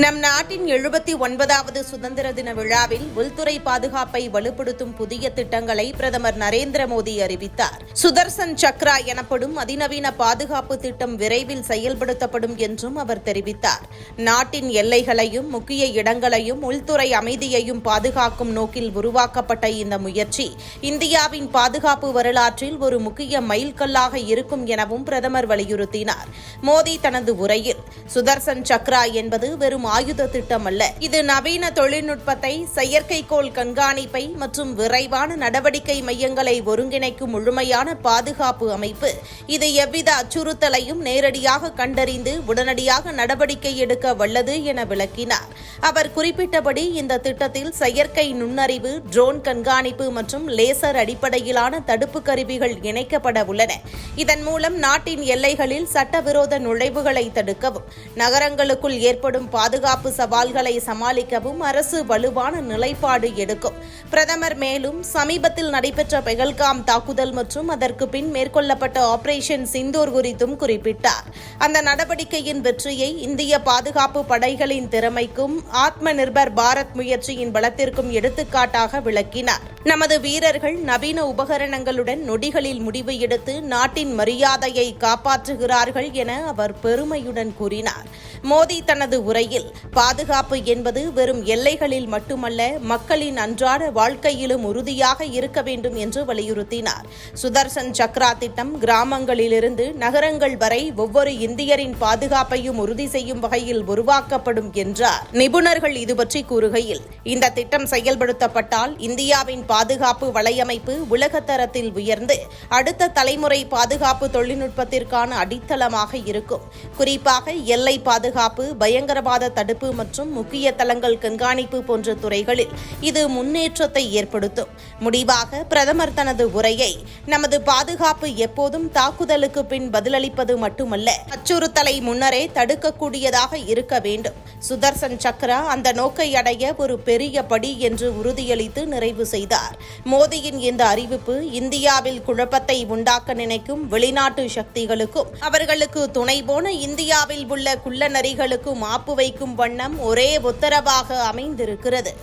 நம் நாட்டின் எழுபத்தி ஒன்பதாவது சுதந்திர தின விழாவில் உள்துறை பாதுகாப்பை வலுப்படுத்தும் புதிய திட்டங்களை பிரதமர் நரேந்திர மோடி அறிவித்தார். சுதர்சன் சக்ரா எனப்படும் அதிநவீன பாதுகாப்பு திட்டம் விரைவில் செயல்படுத்தப்படும் என்றும் அவர் தெரிவித்தார். நாட்டின் எல்லைகளையும் முக்கிய இடங்களையும் உள்துறை அமைதியையும் பாதுகாக்கும் நோக்கில் உருவாக்கப்பட்ட இந்த முயற்சி இந்தியாவின் பாதுகாப்பு வரலாற்றில் ஒரு முக்கிய மைல்கல்லாக இருக்கும் எனவும் பிரதமர் வலியுறுத்தினார். மோடி தனது உரையில் சுதர்சன் சக்ரா என்பது வெறும் ஆயுத திட்டம் அல்ல. இது நவீன தொழில்நுட்பத்தை செயற்கைக்கோள் கண்காணிப்பை மற்றும் விரைவான நடவடிக்கை மையங்களை ஒருங்கிணைக்கும் முழுமையான பாதுகாப்பு அமைப்பு. இது எவ்வித அச்சுறுத்தலையும் நேரடியாக கண்டறிந்து உடனடியாக நடவடிக்கை எடுக்க வல்லது என விளக்கினார். அவர் குறிப்பிட்டபடி இந்த திட்டத்தில் செயற்கை நுண்ணறிவு ட்ரோன் கண்காணிப்பு மற்றும் லேசர் அடிப்படையிலான தடுப்பு கருவிகள் இணைக்கப்பட உள்ளன. இதன் மூலம் நாட்டின் எல்லைகளில் சட்டவிரோத நுழைவுகளை தடுக்கவும் நகரங்களுக்குள் ஏற்படும் பாதுகாப்பு பாதுகாப்பு சவால்களை சமாளிக்கவும் அரசு வலுவான நிலைப்பாடு எடுக்கும். பிரதமர் மேலும் சமீபத்தில் நடைபெற்ற பெகல்காம் தாக்குதல் மற்றும் அதற்கு பின் மேற்கொள்ளப்பட்ட ஆபரேஷன் சிந்தூர் குறித்தும் குறிப்பிட்டார். அந்த நடவடிக்கையின் வெற்றியை இந்திய பாதுகாப்பு படைகளின் திறமைக்கும் ஆத்ம நிர்பர் பாரத் முயற்சியின் பலத்திற்கும் எடுத்துக்காட்டாக விளக்கினார். நமது வீரர்கள் நவீன உபகரணங்களுடன் நொடிகளில் முடிவு எடுத்து நாட்டின் மரியாதையை காப்பாற்றுகிறார்கள் என அவர் பெருமையுடன் கூறினார். மோடி தனது உரையில் பாதுகாப்பு என்பது வெறும் எல்லைகளில் மட்டுமல்ல மக்களின் அன்றாட வாழ்க்கையிலும் உறுதியாக இருக்க வேண்டும் என்று வலியுறுத்தினார். சுதர்சன் சக்ரா திட்டம் கிராமங்களிலிருந்து நகரங்கள் வரை ஒவ்வொரு இந்தியரின் பாதுகாப்பையும் உறுதி செய்யும் வகையில் உருவாக்கப்படும் என்றார். நிபுணர்கள் இது பற்றி கூறுகையில் இந்த திட்டம் செயல்படுத்தப்பட்டால் இந்தியாவின் பாதுகாப்பு வலையமைப்பு உலகத்தரத்தில் உயர்ந்து அடுத்த தலைமுறை பாதுகாப்பு தொழில்நுட்பத்திற்கான அடித்தளமாக இருக்கும். குறிப்பாக எல்லை பாதுகாப்பு பயங்கரவாத தடுப்பு மற்றும் முக்கிய தளங்கள் கண்காணிப்பு போன்ற துறைகளில் இது முன்னேற்றத்தை ஏற்படுத்தும். முடிவாக பிரதமர் தனது உரையை நமது பாதுகாப்பு எப்போதும் தாக்குதலுக்கு பின் பதிலளிப்பது மட்டுமல்ல அச்சுறுத்தலை முன்னரே தடுக்கக்கூடியதாக இருக்க வேண்டும். சுதர்சன் சக்ரா அந்த நோக்கை அடைய ஒரு பெரிய படி என்று உறுதியளித்து நிறைவு செய்தார். மோடியின் இந்த அறிவிப்பு இந்தியாவில் குழப்பத்தை உண்டாக்க நினைக்கும் வெளிநாட்டு சக்திகளுக்கும் அவர்களுக்கு துணை போன இந்தியாவில் உள்ள குள்ளநரிகளுக்கும் ஆப்பு வைக்கும் வண்ணம் ஒரே உத்தரவாக அமைந்திருக்கிறது.